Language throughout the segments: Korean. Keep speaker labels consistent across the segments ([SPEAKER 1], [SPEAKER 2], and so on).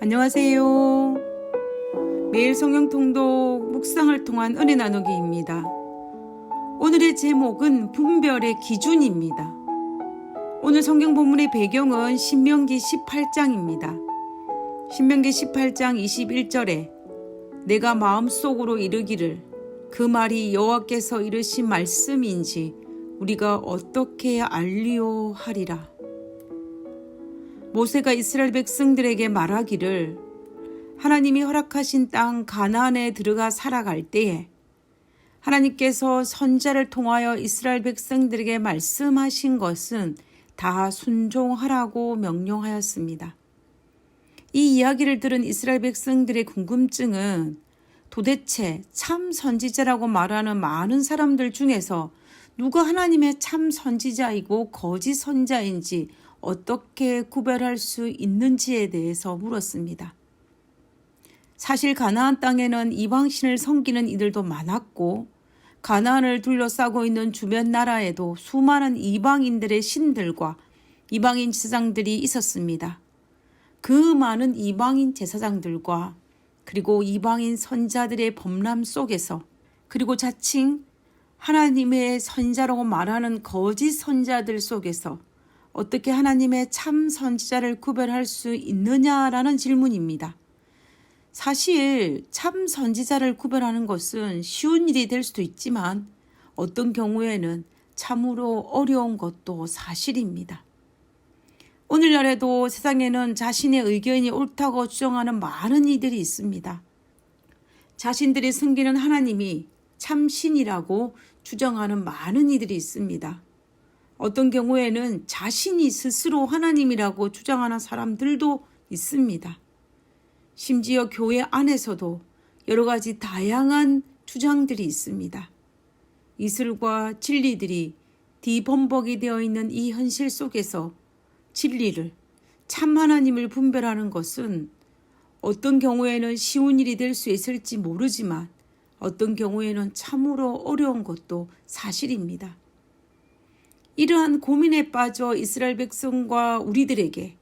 [SPEAKER 1] 안녕하세요. 매일 성경 통독 묵상을 통한 은혜 나누기입니다. 오늘의 제목은 분별의 기준입니다. 오늘 성경 본문의 배경은 신명기 18장입니다. 신명기 18장 21절에 내가 마음속으로 이르기를 그 말이 여호와께서 이르신 말씀인지 우리가 어떻게 알리오 하리라. 모세가 이스라엘 백성들에게 말하기를 하나님이 허락하신 땅 가나안에 들어가 살아갈 때에 하나님께서 선자를 통하여 이스라엘 백성들에게 말씀하신 것은 다 순종하라고 명령하였습니다. 이 이야기를 들은 이스라엘 백성들의 궁금증은 도대체 참 선지자라고 말하는 많은 사람들 중에서 누가 하나님의 참 선지자이고 거짓 선자인지 어떻게 구별할 수 있는지에 대해서 물었습니다. 사실 가나안 땅에는 이방신을 섬기는 이들도 많았고 가나안을 둘러싸고 있는 주변 나라에도 수많은 이방인들의 신들과 이방인 제사장들이 있었습니다. 그 많은 이방인 제사장들과 그리고 이방인 선자들의 범람 속에서 그리고 자칭 하나님의 선자라고 말하는 거짓 선자들 속에서 어떻게 하나님의 참 선지자를 구별할 수 있느냐라는 질문입니다. 사실 참 선지자를 구별하는 것은 쉬운 일이 될 수도 있지만 어떤 경우에는 참으로 어려운 것도 사실입니다. 오늘날에도 세상에는 자신의 의견이 옳다고 주장하는 많은 이들이 있습니다. 자신들이 섬기는 하나님이 참신이라고 주장하는 많은 이들이 있습니다. 어떤 경우에는 자신이 스스로 하나님이라고 주장하는 사람들도 있습니다. 심지어 교회 안에서도 여러 가지 다양한 주장들이 있습니다. 이슬과 진리들이 뒤범벅이 되어 있는 이 현실 속에서 진리를 참 하나님을 분별하는 것은 어떤 경우에는 쉬운 일이 될 수 있을지 모르지만 어떤 경우에는 참으로 어려운 것도 사실입니다. 이러한 고민에 빠져 이스라엘 백성과 우리들에게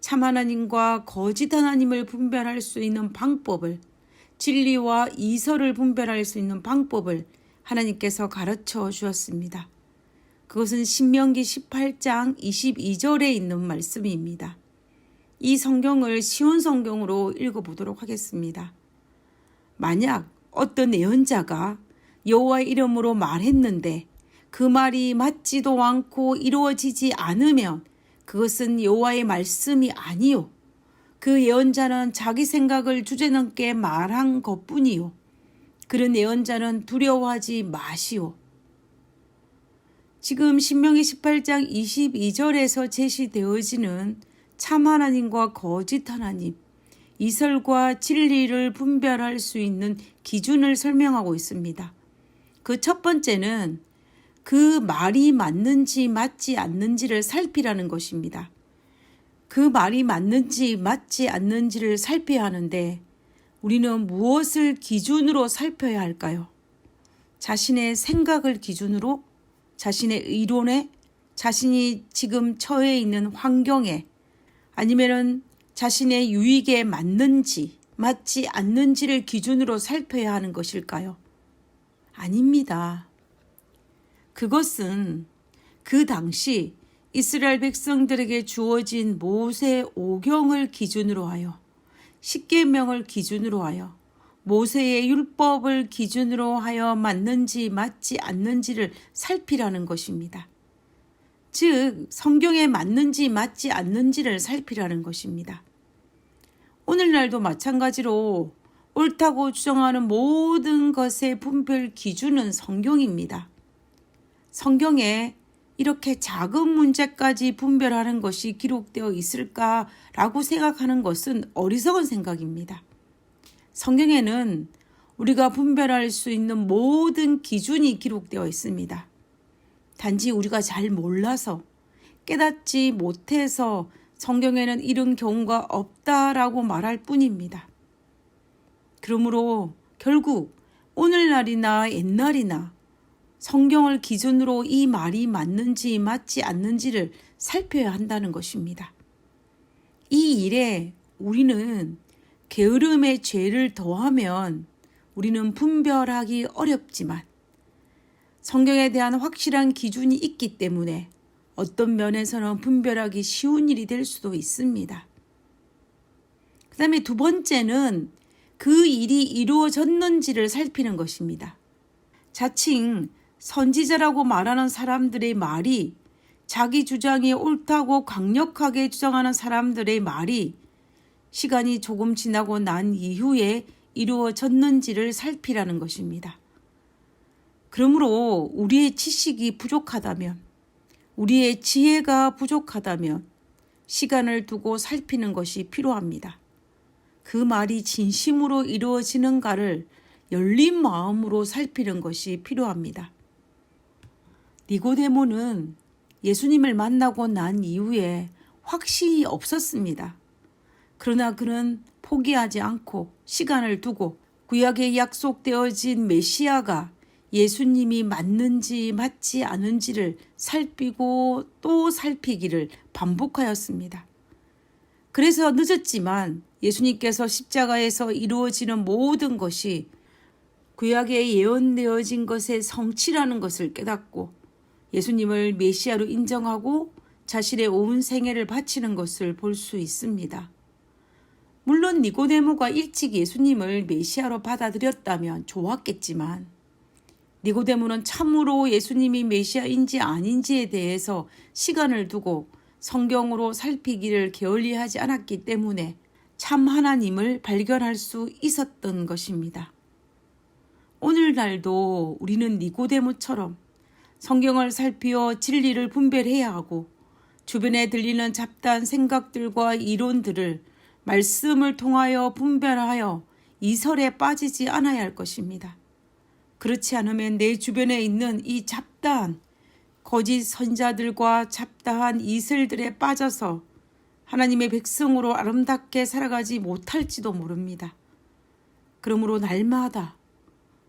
[SPEAKER 1] 참 하나님과 거짓 하나님을 분별할 수 있는 방법을 진리와 이설을 분별할 수 있는 방법을 하나님께서 가르쳐 주었습니다. 그것은 신명기 18장 22절에 있는 말씀입니다. 이 성경을 쉬운 성경으로 읽어보도록 하겠습니다. 만약 어떤 예언자가 여호와의 이름으로 말했는데 그 말이 맞지도 않고 이루어지지 않으면 그것은 여호와의 말씀이 아니요. 그 예언자는 자기 생각을 주제넘게 말한 것뿐이요. 그런 예언자는 두려워하지 마시오. 지금 신명기 18장 22절에서 제시되어지는 참 하나님과 거짓 하나님, 이설과 진리를 분별할 수 있는 기준을 설명하고 있습니다. 그 첫 번째는 그 말이 맞는지 맞지 않는지를 살피라는 것입니다. 그 말이 맞는지 맞지 않는지를 살펴야 하는데 우리는 무엇을 기준으로 살펴야 할까요? 자신의 생각을 기준으로 자신의 의론에 자신이 지금 처해 있는 환경에 아니면은 자신의 유익에 맞는지 맞지 않는지를 기준으로 살펴야 하는 것일까요? 아닙니다. 그것은 그 당시 이스라엘 백성들에게 주어진 모세 오경을 기준으로 하여 십계명을 기준으로 하여 모세의 율법을 기준으로 하여 맞는지 맞지 않는지를 살피라는 것입니다. 즉 성경에 맞는지 맞지 않는지를 살피라는 것입니다. 오늘날도 마찬가지로 옳다고 주장하는 모든 것의 분별 기준은 성경입니다. 성경에 이렇게 작은 문제까지 분별하는 것이 기록되어 있을까라고 생각하는 것은 어리석은 생각입니다. 성경에는 우리가 분별할 수 있는 모든 기준이 기록되어 있습니다. 단지 우리가 잘 몰라서 깨닫지 못해서 성경에는 이런 경우가 없다라고 말할 뿐입니다. 그러므로 결국 오늘날이나 옛날이나 성경을 기준으로 이 말이 맞는지 맞지 않는지를 살펴야 한다는 것입니다. 이 일에 우리는 게으름의 죄를 더하면 우리는 분별하기 어렵지만 성경에 대한 확실한 기준이 있기 때문에 어떤 면에서는 분별하기 쉬운 일이 될 수도 있습니다. 그 다음에 두 번째는 그 일이 이루어졌는지를 살피는 것입니다. 자칭 선지자라고 말하는 사람들의 말이 자기 주장이 옳다고 강력하게 주장하는 사람들의 말이 시간이 조금 지나고 난 이후에 이루어졌는지를 살피라는 것입니다. 그러므로 우리의 지식이 부족하다면, 우리의 지혜가 부족하다면 시간을 두고 살피는 것이 필요합니다. 그 말이 진심으로 이루어지는가를 열린 마음으로 살피는 것이 필요합니다. 니고데모는 예수님을 만나고 난 이후에 확신이 없었습니다. 그러나 그는 포기하지 않고 시간을 두고 구약에 약속되어진 메시아가 예수님이 맞는지 맞지 않은지를 살피고 또 살피기를 반복하였습니다. 그래서 늦었지만 예수님께서 십자가에서 이루어지는 모든 것이 구약에 예언되어진 것의 성취라는 것을 깨닫고 예수님을 메시아로 인정하고 자신의 온 생애를 바치는 것을 볼 수 있습니다. 물론 니고데모가 일찍 예수님을 메시아로 받아들였다면 좋았겠지만 니고데모는 참으로 예수님이 메시아인지 아닌지에 대해서 시간을 두고 성경으로 살피기를 게을리하지 않았기 때문에 참 하나님을 발견할 수 있었던 것입니다. 오늘날도 우리는 니고데모처럼 성경을 살피어 진리를 분별해야 하고 주변에 들리는 잡다한 생각들과 이론들을 말씀을 통하여 분별하여 이설에 빠지지 않아야 할 것입니다. 그렇지 않으면 내 주변에 있는 이 잡다한 거짓 선자들과 잡다한 이슬들에 빠져서 하나님의 백성으로 아름답게 살아가지 못할지도 모릅니다. 그러므로 날마다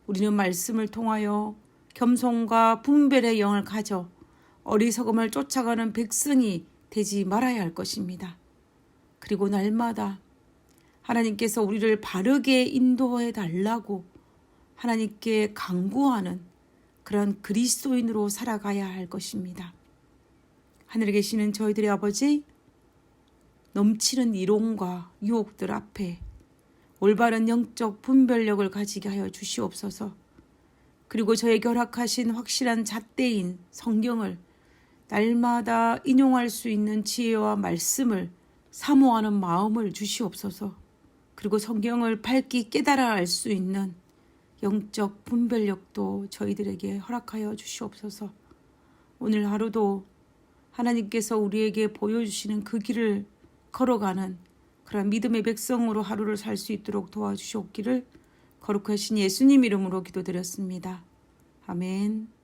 [SPEAKER 1] 우리는 말씀을 통하여 겸손과 분별의 영을 가져 어리석음을 쫓아가는 백성이 되지 말아야 할 것입니다. 그리고 날마다 하나님께서 우리를 바르게 인도해 달라고 하나님께 강구하는 그런 그리스도인으로 살아가야 할 것입니다. 하늘에 계시는 저희들의 아버지, 넘치는 이론과 유혹들 앞에 올바른 영적 분별력을 가지게 하여 주시옵소서. 그리고 저에게 허락하신 확실한 잣대인 성경을 날마다 인용할 수 있는 지혜와 말씀을 사모하는 마음을 주시옵소서. 그리고 성경을 밝히 깨달아 알 수 있는 영적 분별력도 저희들에게 허락하여 주시옵소서. 오늘 하루도 하나님께서 우리에게 보여주시는 그 길을 걸어가는 그런 믿음의 백성으로 하루를 살 수 있도록 도와주시옵기를 거룩하신 예수님 이름으로 기도드렸습니다. 아멘.